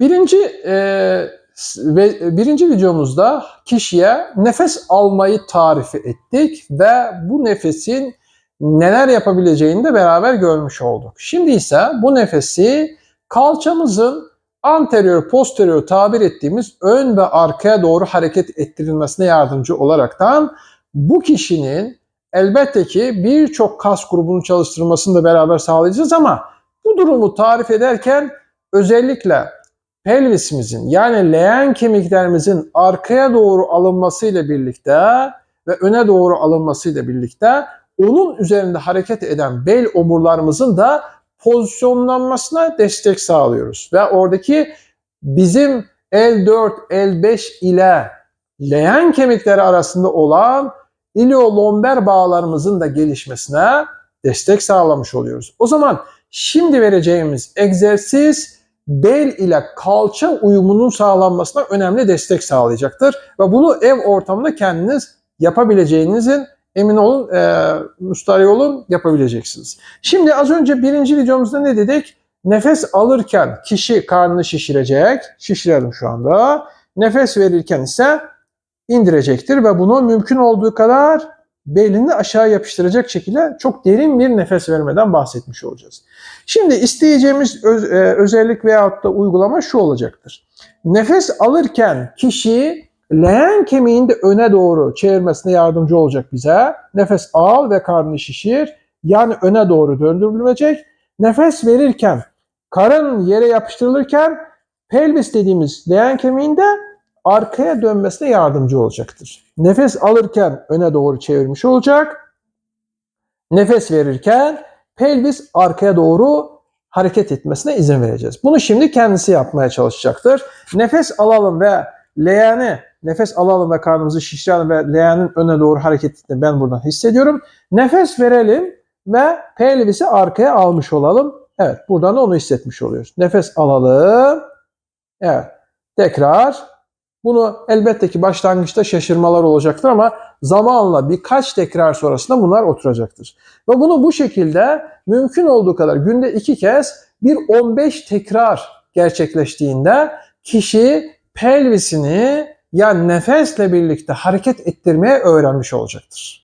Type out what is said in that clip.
Birinci e, ve birinci videomuzda kişiye nefes almayı tarifi ettik ve bu nefesin neler yapabileceğini de beraber görmüş olduk. Şimdi ise bu nefesi kalçamızın anterior posterior tabir ettiğimiz ön ve arkaya doğru hareket ettirilmesine yardımcı olaraktan bu kişinin elbette ki birçok kas grubunu çalıştırmasını da beraber sağlayacağız ama bu durumu tarif ederken özellikle pelvisimizin yani leğen kemiklerimizin arkaya doğru alınmasıyla birlikte ve öne doğru alınmasıyla birlikte onun üzerinde hareket eden bel omurlarımızın da pozisyonlanmasına destek sağlıyoruz. Ve oradaki bizim L4, L5 ile leğen kemikleri arasında olan iliolomber bağlarımızın da gelişmesine destek sağlamış oluyoruz. O zaman şimdi vereceğimiz egzersiz bel ile kalça uyumunun sağlanmasına önemli destek sağlayacaktır. Ve bunu ev ortamında kendiniz yapabileceğinizin emin olun, e, müstahil olun yapabileceksiniz. Şimdi az önce birinci videomuzda ne dedik? Nefes alırken kişi karnını şişirecek. Şişirelim şu anda. Nefes verirken ise indirecektir ve bunu mümkün olduğu kadar belini aşağı yapıştıracak şekilde çok derin bir nefes vermeden bahsetmiş olacağız. Şimdi isteyeceğimiz öz- e, özellik veyahut da uygulama şu olacaktır. Nefes alırken kişi leğen kemiğini de öne doğru çevirmesine yardımcı olacak bize. Nefes al ve karnını şişir. Yani öne doğru döndürülecek. Nefes verirken karın yere yapıştırılırken pelvis dediğimiz leğen kemiğinde arkaya dönmesine yardımcı olacaktır. Nefes alırken öne doğru çevirmiş olacak. Nefes verirken pelvis arkaya doğru hareket etmesine izin vereceğiz. Bunu şimdi kendisi yapmaya çalışacaktır. Nefes alalım ve leğeni nefes alalım ve karnımızı şişirelim ve leğenin öne doğru hareket ettiğini ben buradan hissediyorum. Nefes verelim ve pelvisi arkaya almış olalım. Evet buradan da onu hissetmiş oluyoruz. Nefes alalım. Evet. Tekrar bunu elbette ki başlangıçta şaşırmalar olacaktır ama zamanla birkaç tekrar sonrasında bunlar oturacaktır. Ve bunu bu şekilde mümkün olduğu kadar günde iki kez bir 15 tekrar gerçekleştiğinde kişi pelvisini yani nefesle birlikte hareket ettirmeye öğrenmiş olacaktır.